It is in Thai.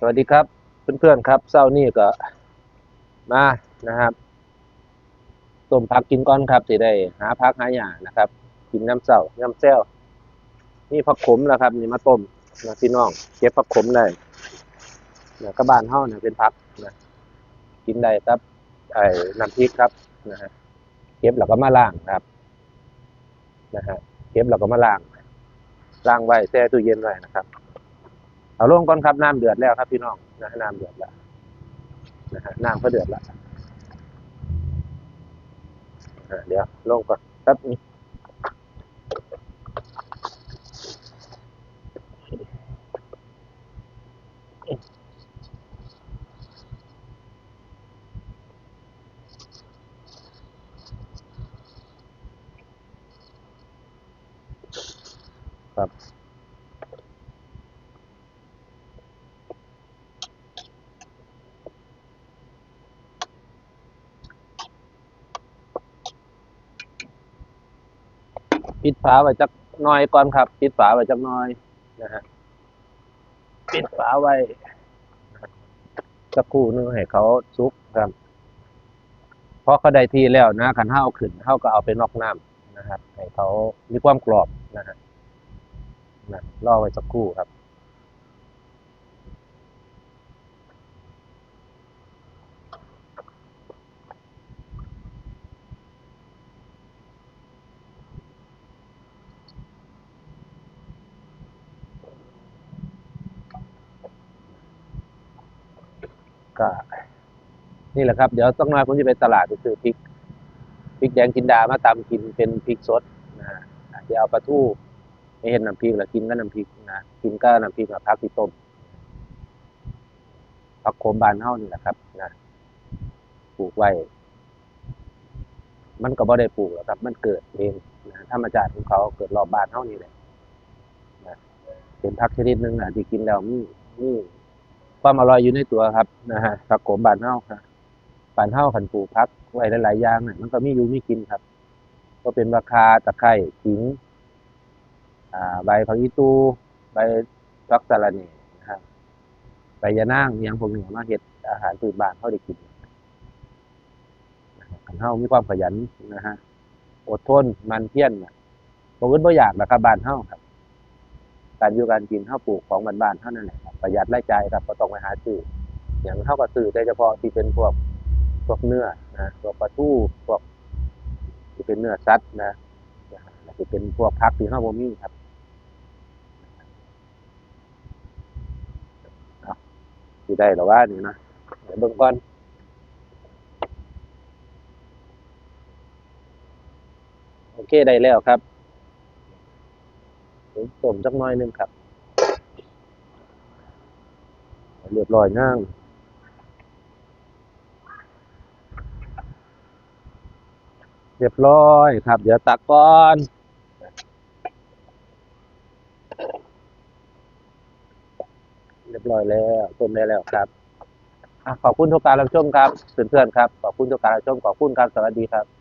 สวัสดีครับเพื่อนๆครับเช้านี้ก็มานะครับต้มผักกินก่อนครับสิได้หาผักหาหญ้านะครับ กินน้ำเช้าน้ำแซวนี่ผักขมแล้วครับ นี่มาต้มนะพี่น้องเก็บผักขมได้นะก็บ้านเฮานะเป็นผักนะกินได้ครับไอ้น้ำพริกครับนะฮะเก็บแล้วก็มาล้างครับนะฮะเก็บแล้วก็มาล้างล้างไว้แช่ตู้เย็นไว้นะครับ เอาลงก่อนครับน้ำเดือดแล้วครับพี่น้องนะน้ำเดือดแล้วนะฮะน้ำก็เดือดแล้วอะเดี๋ยวลงก่อนแป๊บนึงครับ ปิดฝาไว้จักหน้อยก่อนครับ ปิดฝาไว้จักหน้อยนะฮะปิดฝาไว้สักครู่นึงให้เขาซุกครับเพราะเขาได้ที่แล้วนะขันเท้าขึ้นเท้าก็เอาไปนอกน้ำนะครับให้เขามีความกรอบนะฮะนะรอไว้สักครู่ครับ ก็ นี่แหละครับ เดี๋ยวต้องน้อยผมจะไปตลาดไปซื้อพริกพริกแดงกินดามาตำกินเป็นพริกสดนะจะเอาปลาทูไม่เห็นน้ำพริกแล้วกินก็น้ำพริกนะกินก็น้ำพริกกับผักที่ต้มผักโขมบานเฮานี่แหละครับนะปลูกไว้ มันก็บ่ได้ปลูกหรอกครับ มันเกิดเองนะธรรมชาติของเขาเกิดรอบบ้านเฮานี่แหละนะเป็นผักชนิดหนึ่งนะที่กินแล้วมีมี ความอร่อยอยู่ในตัวครับนะฮะผักโขมบานเฮาครับบานเฮาขันปูพักไว้หลายๆอย่างเนี่ยมันก็มีอยู่มีกินครับ ก็เป็นราคาตะไคร้ขิงอ่าใบผักอีตูใบฟักสะระเน่นะครับใบยะนางยังพวกนี้มาเฮ็ดอาหารพื้นบ้านเฮาได้กินนะครับคันเฮามีความขยันนะฮะอดทนมันเพี้ยรน่ะบ่อื่นบ่อยากนะครับบ้านเฮาครับ การอยู่การกินเฮาปลูกของบ้านๆเท่านั้นแหละครับประหยัดรายจ่ายครับบ่ต้องไปหาซื้ออย่างเฮาก็ซื้อแต่เฉพาะที่เป็นพวกพวกเนื้อนะพวกปลาทูพวกที่เป็นเนื้อสัตว์นะนะฮะแล้วที่เป็นพวกผักที่เฮาบ่มีครับเอาสิได้หรอว่านี่นะเดี๋ยวเบิ่งก่อนโอเคได้แล้วครับ ผมต้มจักน่อยหนึงครับเรียบร้อยนั่งเรียบร้อยครับ เดี๋ยวตักก่อนเรียบร้อยแล้วต้มได้แล้วครับอขอบคุณทุกการรับชมครับเพื่อนๆครับ ขอบคุณทุกการรับชมขอบคุณครับสวัสดีครับ